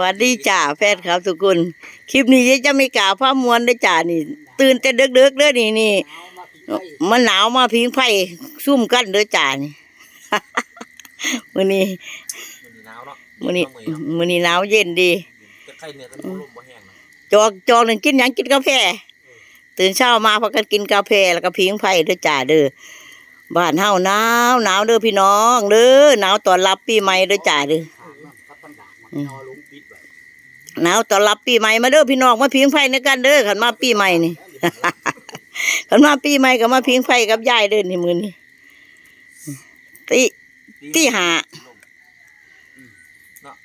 วัสดีจ่าแฟนครับทุกคนคลิปนี้จะไม่กล่าวพามวนได้อจ่านี่ ตื่นแต่เด็กๆเด้อนี่นี่มันหนาวมาพิงไผ่ซุ่มกันเด้อจ่านี่มื้อนี้มันหนาวเนาะมื้อนี้มื้อนี้หนาวเย็นดีจะใครเนี่ยก็ลมบ่แห้งนะจอกจอกหนึ่งกินหยังกินกาแฟตื่นเช้ามาพากันกินกาแฟแล้วก็พิงไผ่เด้อจ่าเด้อบ้านเฮาหนาวหนาวเด้อพี่น้องเด้อหนาวตอนรับปีใหม่เด้อจ่าเด้อ หนาวต้อนรับปีใหม่มาเด้อพี่น้องมาพิงไฟในกันเด้อขันมาปีใหม่นี่ขันมาปีใหม่ก็มาพิงไฟกับยายเด้อนี่มือนี่ตีตีหาเนาะ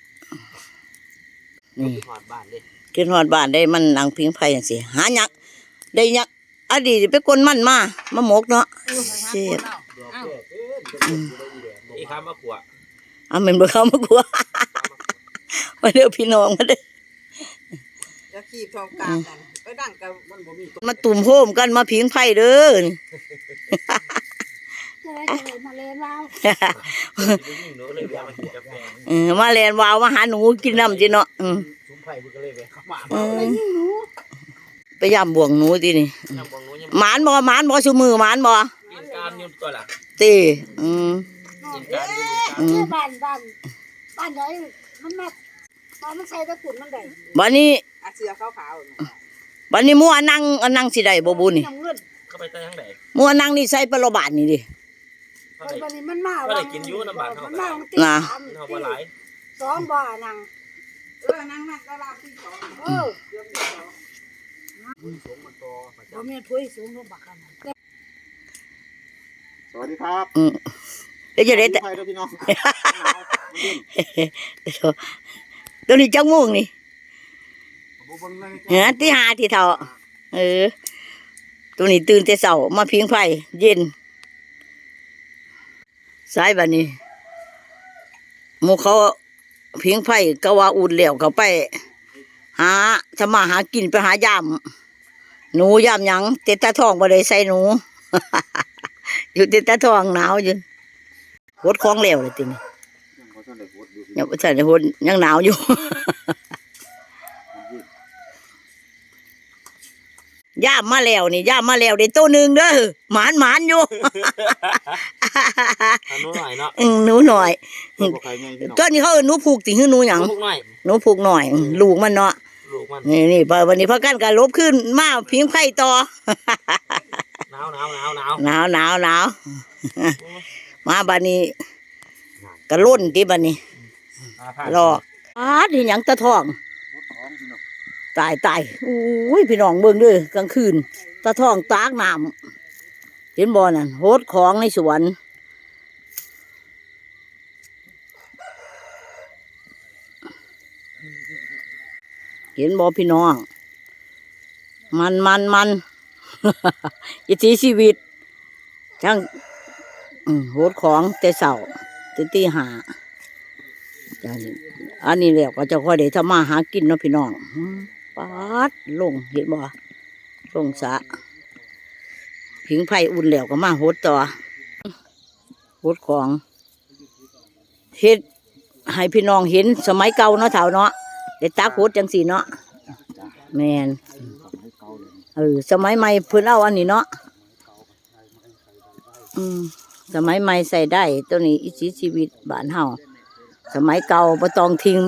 นี่หอดบ้านเลยขึ้นหอดบ้านได้มันนังพิงไฟอย่างสิหาหยักได้หยักอดีตไปกลมันมามาหมกเนาะเสียบอีข้ามมะขวเอาเม็นบ่เข้ามากลัวมาเด้อพี่น้องมาเด้อ จะขีบทองกลางกันไปดังกับมันบ่มีมาตุ่มโฮมกันมาพิงไฟเด้อนี่ จะได้จะได้มาเล่นเราไปยิ่งหนูเลยแวะมากินกาแฟเออมาแลนวาวมาหาหนูกินน้ำจิเนาะอืมซุ้มไผ่บุกเลยไปเข้ามาเออไปยิ่งหนูไปย่ำบ่วงหนูตินี่น้ำบองหนูยังหมานบ่หมานบ่ซุมือหมานบ่กินการอยู่ตัวละตีอืมกินการอยู่อืม เชื่อบ้านบ้านบ้านไหนมันมา ตอนมันใส่ตะกรุดมันได้บัดนี้อาเสือขาวๆน่ะบัดนี้หมู่อันนั่งอันนั่งสิได้บ่บุนี่น้ำเงินเข้าไปใต้ทั้งไหนหมู่อันนั่งนี่ใส่ปลาบาทนี่ดิเข้าคนไปบันนี้มันมาก็ได้กินอยู่น้ำบาดเท่ากันมันมามันตีน่ะสามเอาบ่หลายสองบ่านังเออนั่งนั่งก็ลาที่สองเออบ่มีถ้วยสูงเท่าบักกันนะสวัสดีครับอืมเดี๋ยวจะได้แต่ใครด้วยพี่น้อง ตัวนี้จังม่วงนี่บุบเลยเฮ้ที่หาที่เท่าเออ ตัวนี้ตื่นแต่เช้ามาพิงไฟเย็นสายบัดนี้หมู่เขาพิงไฟก็ว่าอุ่นแล้วเขาไป หาทำมาหากินไปหายามหนูยามหยังเต็ดตาทองบ่ได้ใส่หนู อยู่เต็ดตาทองหนาวอยู่หดของแล้วเลยทีนี้ เขาท่านได้โพสต์ดูยังบ่ทันได้หดยังหนาวอยู่ ย่ามมาแล้วนี่ย่ามมาแล้วได้ตัวหนึ่งเด้อหมานหมานอยู่ทำหนูหน่อยเนาะอืมหนูหน่อยบอกใครไงพี่น้องตัวนี้เขาเอิ้นหนูผูกติหื้อหนูหยังลูกหน่อยหนูผูกหน่อยอืมลูกมันเนาะลูกมันนี่นี่พอวันนี้พอกันก็ลบขึ้นมาพิงไข่ต่อหนาวหนาวหนาวหนาวหนาวหนาวหนาวมาบัดนี้ก็ล่นที่บัดนี้ รออาดที่หยังตะทองของพี่น้องตายตายอุ้ยพี่น้องเบิ่งเด้อกลางคืน ตะทองตากน้ำเห็นบ่นั่นโหดของในสวนเห็นบ่พี่น้อง มันมันมันอิทธิชีวิตช่างอืมโหดของแต่เสาแต่ตีหาจ้ะ อันนี้แล้วก็จะค่อยได้ทำมาหากินเนาะพี่น้องปาดลงเห็นบ่ลงสะผิงไผ่อุ่นแล้วก็มาหดต่อหดของเฮ็ดให้พี่น้องเห็นสมัยเก่าเนาะเถ่าเนาะได้ตากหดจังสีเนาะแมนเกาเลยเออสมัยใหม่เพิ่นเอาอันนี้เนาะอืมสมัยใหม่ใส่ได้ตัวนี้อิสิชีวิตบ้านเฮา สมัยเก่าบ่ต้องทิ้ง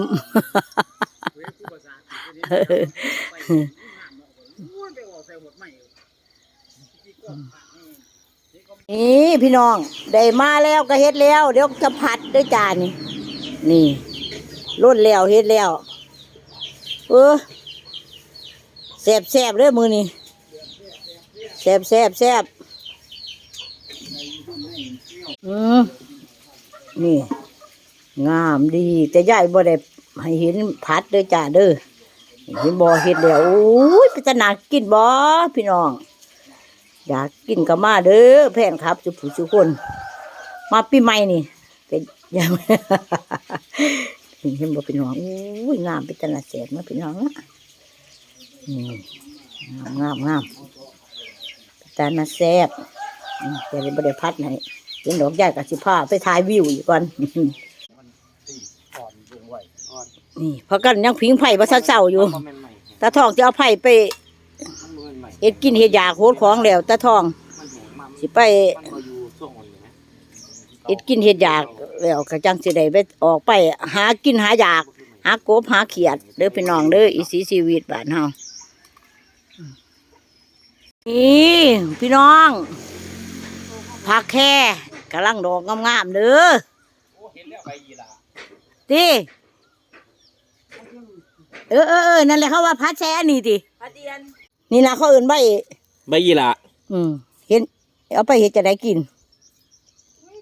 นี่พี่น้อง ได้มาแล้วก็เฮ็ดแล้ว เดี๋ยวจะผัดด้วยจานนี่นี่ร่นแล้วเฮ็ดแล้ว เออแซบแซบเด้อมือนี่แซบแซบแซบอืมนี่ งามดี แต่ยายบ่ได้ให้เห็นผัดเด้อจ้าเด้อเห็นบ่เฮ็ดแล้วโอ้ยเป็นากินบ่พี่น้อง อยากกินก็มาเด้อแพนครับสุผู้สุคน มาปีใหม่นี่แต่ยังเห็นบ่พี่น้องอุ้ยงามเป็นาหนาแสบนะพี่น้องนะงามงามงามเป็นาหนาแสบอืมแต่เลยบ่ได้พัดให้เห็นดอกใหญ่กับสิผ้าไปถ่ายวิวอยู่ก่อน นลงไว้อ่อนนี่เพราะกันยังพิงไผ่บ่ทันเศร้าอยู่ มันเป็นใหม่ตาทองจะเอาไผ่ไปมันเป็นใหม่เฮ็ดกินเฮ็ดยาโคตรของแล้วตาทอง มันแหงมาสิไปมันมาอยู่ช่วงวันนี้ไหมเฮ็ดกินเฮ็ดยากแล้วก็จังสิได้ไปออกไปหากินหายาก หากบหาเขียดเด้อพี่น้องเด้ออีสีชีวิตบ้านเฮานี่พี่น้องผักแค่กำลังดอกงามๆเด้อโอ้เห็นแล้วใบยีราติ เออเออเออนั่นแหละเขาว่าพัดแช่อันนี้ติพระเดียนนี่นะเขาเอื่นใบใบยีราอืมเห็นเอาไปเห็ดจะได้กิน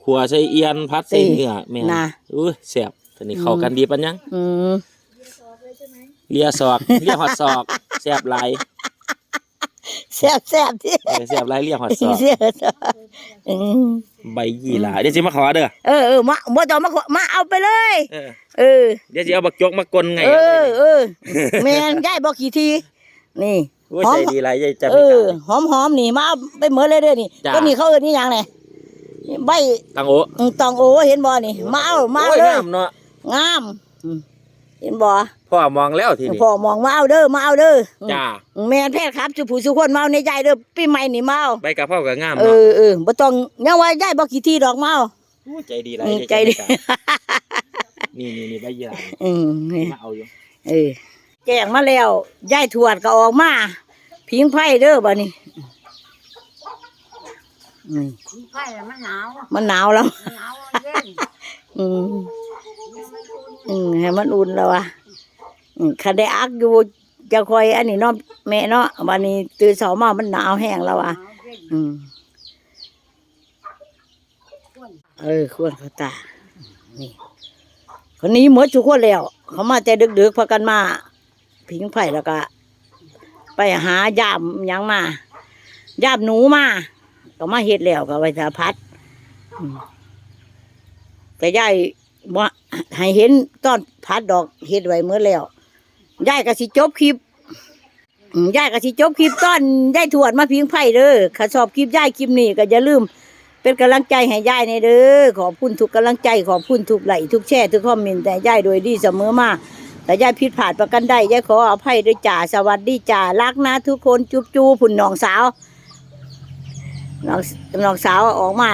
ขัวใส่เอียนพัดใส่เอ้ยเนื้อแม่น่ะ อุ้ยแซ่บตอนนี้เข้ากันดีปัญญังอืมเลียศอกเลียหอดศอกแซ่บหลายแซ่บแซ่บที่เออแซ่บหลายเลียหอดศอกแซ่บอืม ใบยีราเดี๋ยวสิมาขอเด้อเออเออมาบ่ต้องมาขอมาเอาไปเลย เออเออ เดี๋ยวสิเอาบักจกมากลไงเออเออแม่นยายบอกกี่ที นี่โอ้ยหอมใจดีหลายยายจะเอไม่กอล้าหอมหอมนี่มาเอาไปเหมือนเลยเด้อนี่จ้ะ ก็นี่เขาเอิ้นนี่หยังไงใบตังโออืมตองโอเห็นบ่นี่มาเอามาเอาโอ้ยเลยงามเนาะงามอืม เห็นบ่พ่อมองแล้วทีนี้พ่อมองมาเอาเด้อมาเอาเด้ออืมจ้าแม่นแพทย์ครับสุผู้สุคนมาเอาในใจเด้อปีใหม่นี่มาเอาใบกะเพราก็งามเอเนาะอเออบ่ต้องยังว่ายายบอกกี่ทีดอกมาเอาโอ้ยใจดีหลายอืมยายใจดีไม่กล้านี่นี่นี่ใบยีราอืมนี่มาเอาอยู่เออแจ้งมาแล้วยายทวดก็ออกมาพิงไผ่เด้อบ่นี่นี่ไผ่มันหนาวมันหนาวแล้วมันหนาวเย็นอืม อืมให้มันอุ่นแล้ววะคันได้อักอยู่จะคอยอันนี้เนาะแม่เนาะวันนี้ตื่นเช้ามามันหนาวแห้งแล้ววะอืมเออควรเขาตานี่คนนี้หมดทุกคนแล้ว เขามาแต่ดึกๆพากันมาพิงไผ่แล้วก็ ไปหายามยังมายามหนูมาก็มาเฮ็ดแล้วก็ไว้สาพัดแต่ยาย ว่าให้เห็นตอนพัดดอกเฮ็ดไว้เมื่อแล้วยายก็สิจบคลิปยายก็สิจบคลิปตอนยายถวดมาพิงไผ่เด้อข้าชอบคลิปยายคลิปนี้ก็อย่าลืม เป็นกำลังใจให้ยายในเด้อขอบคุณทุกกำลังใจขอบคุณทุกไหลทุกแช่ทุกคอมเมนต์แต่ยายโดยดีเสมอมาแต่ยายผิดพลาดประกันได้ยายขออภัยด้วยจ่าสวัสดีจ่ารักนะทุกคนจุบจูผุ่นน้องสาวน้องน้องสาวออกมา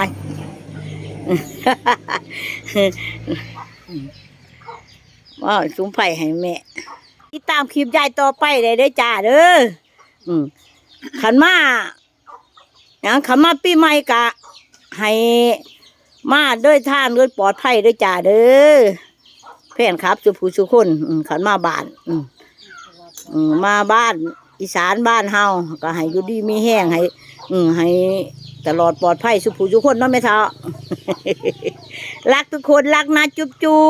ว่าสุมไผ่ให้แม่ติดตามคลิปยายต่อไปเลยเด้จ่าเด้ออืมขันมาอย่างคำมาปีใหม่กะ ให้มาด้วยท่านด้วยปลอดภัยด้วยจ่าเด้อเพื่อนครับสุผู้สุคนขันมาบ้าน อืมาบ้าน อีสานบ้านเฮาก็ให้อยู่ดีมีแห้งให้ อืให้ ตลอดปลอดภัยสุภูทุกคนเนาะแม่เท้ารักทุกคนรักนะจุ๊บจุ๊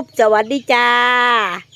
บสวัสดีจ้า